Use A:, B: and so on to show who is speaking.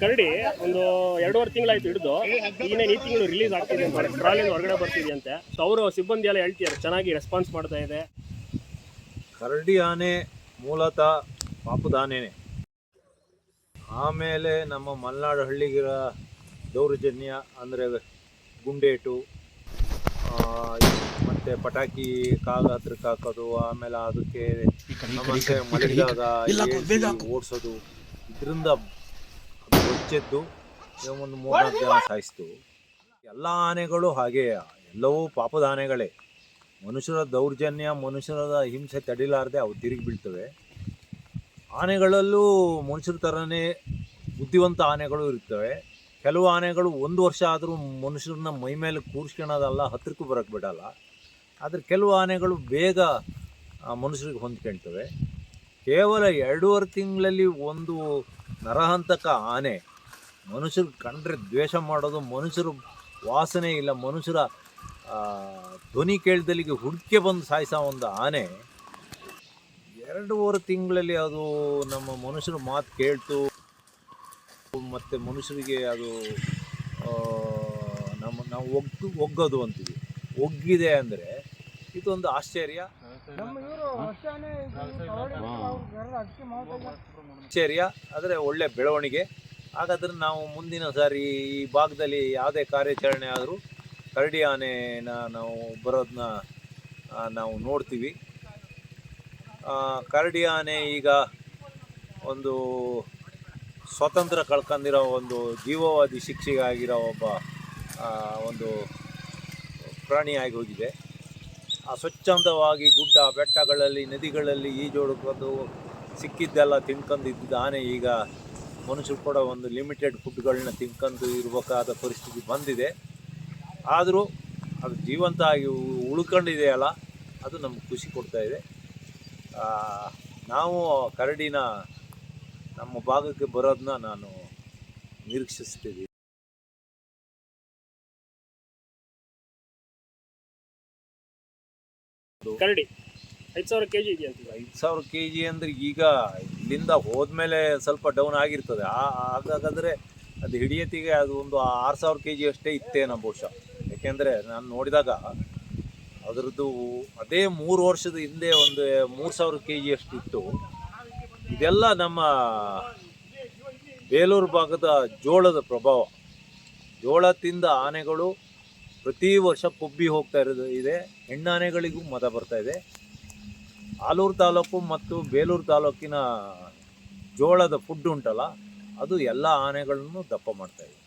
A: ಕರಡಿ ಒಂದು ಎರಡೂವರೆ ತಿಂಗಳಾಯ್ತು ಹಿಡಿದು ಇನ್ನೇನು ಈ ತಿಂಗಳು ರಿಲೀಸ್ ಆಗ್ತಿದೆ ಅಂತ ಟ್ರಾಲಿಂದ ಹೊರಗಡೆ ಬರ್ತಿದೆಯಂತೆ ಸೊ ಅವರು ಸಿಬ್ಬಂದಿ ಎಲ್ಲ ಹೇಳ್ತಿದ್ದಾರೆ ಚೆನ್ನಾಗಿ ರೆಸ್ಪಾನ್ಸ್ ಮಾಡ್ತಾ ಇದೆ.
B: ಕರಡಿ ಆನೆ ಮೂಲತಃ ಪಾಪದ ಆನೆನೇ ಆಮೇಲೆ ನಮ್ಮ ಮಲೆನಾಡು ಹಳ್ಳಿಗಿರ ದೌರ್ಜನ್ಯ ಅಂದರೆ ಗುಂಡೇಟು ಮತ್ತೆ ಪಟಾಕಿ ಕಾಗ ಹತ್ರಕ್ಕೆ ಹಾಕೋದು ಆಮೇಲೆ ಅದಕ್ಕೆ ನಮ್ಮಂತೆ ಮಲಗಿದಾಗ ಓಡಿಸೋದು. ಇದರಿಂದ ಹೊಚ್ಚೆದ್ದು ಒಂದು ಮೂರ್ನಾಲ್ಕು ಜನ ಸಾಯಿಸ್ತು. ಎಲ್ಲ ಆನೆಗಳು ಹಾಗೆ ಎಲ್ಲವೂ ಪಾಪದ ಆನೆಗಳೇ ಮನುಷ್ಯರ ದೌರ್ಜನ್ಯ ಮನುಷ್ಯರ ಹಿಂಸೆ ತಡಿಲಾರದೆ ಅವು ತಿರುಗಿ ಬೀಳ್ತವೆ. ಆನೆಗಳಲ್ಲೂ ಮನುಷ್ಯರ ಥರನೇ ಬುದ್ಧಿವಂತ ಆನೆಗಳು ಇರ್ತವೆ ಕೆಲವು ಆನೆಗಳು ಒಂದು ವರ್ಷ ಆದರೂ ಮನುಷ್ಯರನ್ನ ಮೈ ಮೇಲೆ ಕೂರಿಸ್ಕೊಳೋದಲ್ಲ ಹತ್ತಿರಕ್ಕೂ ಬರೋಕ್ಕೆ ಬಿಡಲ್ಲ. ಆದರೆ ಕೆಲವು ಆನೆಗಳು ಬೇಗ ಮನುಷ್ಯರಿಗೆ ಹೊಂದ್ಕೊಳ್ತವೆ. ಕೇವಲ ಎರಡೂವರೆ ತಿಂಗಳಲ್ಲಿ ಒಂದು ನರಹಂತಕ ಆನೆ ಮನುಷ್ಯರು ಕಂಡ್ರೆ ದ್ವೇಷ ಮಾಡೋದು ಮನುಷ್ಯರು ವಾಸನೆ ಇಲ್ಲ ಮನುಷ್ಯರ ಧ್ವನಿ ಕೇಳ್ದಲ್ಲಿಗೆ ಹುಡುಕೆ ಬಂದು ಸಾಯಿಸೋ ಒಂದು ಆನೆ ಎರಡೂವರೆ ತಿಂಗಳಲ್ಲಿ ಅದು ನಮ್ಮ ಮನುಷ್ಯರ ಮಾತು ಕೇಳ್ತು ಮತ್ತು ಮನುಷ್ಯರಿಗೆ ಅದು ನಮ್ಮ ನಾವು ಒಗ್ದು ಒಗ್ಗೋದು ಅಂತೀವಿ. ಒಗ್ಗಿದೆ ಅಂದರೆ ಇದೊಂದು ಆಶ್ಚರ್ಯ. ಆಶ್ಚರ್ಯ. ಆದರೆ ಒಳ್ಳೆ ಬೆಳವಣಿಗೆ. ಹಾಗಾದ್ರೆ ನಾವು ಮುಂದಿನ ಸಾರಿ ಈ ಭಾಗದಲ್ಲಿ ಯಾವುದೇ ಕಾರ್ಯಾಚರಣೆ ಆದರೂ ಕರಡಿ ಆನೆನ ನಾವು ಬರೋದನ್ನ ನಾವು ನೋಡ್ತೀವಿ. ಕರಡಿ ಆನೆ ಈಗ ಒಂದು ಸ್ವತಂತ್ರ ಕಳ್ಕೊಂಡಿರೋ ಒಂದು ಜೀವವಾದಿ ಶಿಕ್ಷೆಗಾಗಿರೋ ಒಬ್ಬ ಒಂದು ಪ್ರಾಣಿಯಾಗಿ ಹೋಗಿದೆ. ಆ ಸ್ವಚ್ಛಂದವಾಗಿ ಗುಡ್ಡ, ಬೆಟ್ಟಗಳಲ್ಲಿ, ನದಿಗಳಲ್ಲಿ ಈಜೋಡ್ಕೊಂಡು ಸಿಕ್ಕಿದ್ದೆಲ್ಲ ತಿನ್ಕೊಂಡಿದ್ದ ಆನೆ ಈಗ ಮನುಷ್ಯರು ಕೂಡ ಒಂದು ಲಿಮಿಟೆಡ್ ಫುಡ್ಗಳನ್ನ ತಿನ್ಕೊಂಡು ಇರಬೇಕಾದ ಪರಿಸ್ಥಿತಿ ಬಂದಿದೆ. ಆದರೂ ಅದು ಜೀವಂತ ಆಗಿ ಉಳ್ಕೊಂಡಿದೆಯಲ್ಲ ಅದು ನಮ್ಗೆ ಖುಷಿ ಕೊಡ್ತಾ ಇದೆ. ಆ, ನಾವು ಕರಡಿನ ನಮ್ಮ ಭಾಗಕ್ಕೆ ಬರೋದನ್ನ ನಾನು ನಿರೀಕ್ಷಿಸ್ತೀವಿ.
A: ಕರಡಿ ಐದು ಸಾವಿರ ಕೆ ಜಿ ಇದೆಯಂತ
B: ಐದು ಸಾವಿರ ಕೆ ಜಿ ಅಂದರೆ ಈಗ ಇಲ್ಲಿಂದ ಹೋದ್ಮೇಲೆ ಸ್ವಲ್ಪ ಡೌನ್ ಆಗಿರ್ತದೆ. ಹಾಗಾದ್ರೆ ಅದು ಹಿಡಿಯತಿಗೆ ಅದು ಒಂದು ಆರು ಸಾವಿರ ಕೆ ಜಿ ಅಷ್ಟೇ ಇತ್ತೇನೋ ಬಹುಶಃ. ಯಾಕೆಂದರೆ ನಾನು ನೋಡಿದಾಗ ಅದರದ್ದು ಅದೇ ಮೂರು ವರ್ಷದ ಹಿಂದೆ ಒಂದು ಮೂರು ಸಾವಿರ ಕೆ ಜಿ ಅಷ್ಟು ಇತ್ತು. ಇದೆಲ್ಲ ನಮ್ಮ ಬೇಲೂರು ಭಾಗದ ಜೋಳದ ಪ್ರಭಾವ. ಜೋಳ ತಿಂದ ಆನೆಗಳು ಪ್ರತಿ ವರ್ಷ ಕೊಬ್ಬಿ ಹೋಗ್ತಾ ಇರೋದು ಇದೆ. ಹೆಣ್ಣಾನೆಗಳಿಗೂ ಮದ ಬರ್ತಾ ಇದೆ. ಆಲೂರು ತಾಲೂಕು ಮತ್ತು ಬೇಲೂರು ತಾಲೂಕಿನ ಜೋಳದ ಫುಡ್ ಉಂಟಲ್ಲ ಅದು ಎಲ್ಲ ಆನೆಗಳನ್ನು ದಪ್ಪ ಮಾಡ್ತಾ ಇದೆ.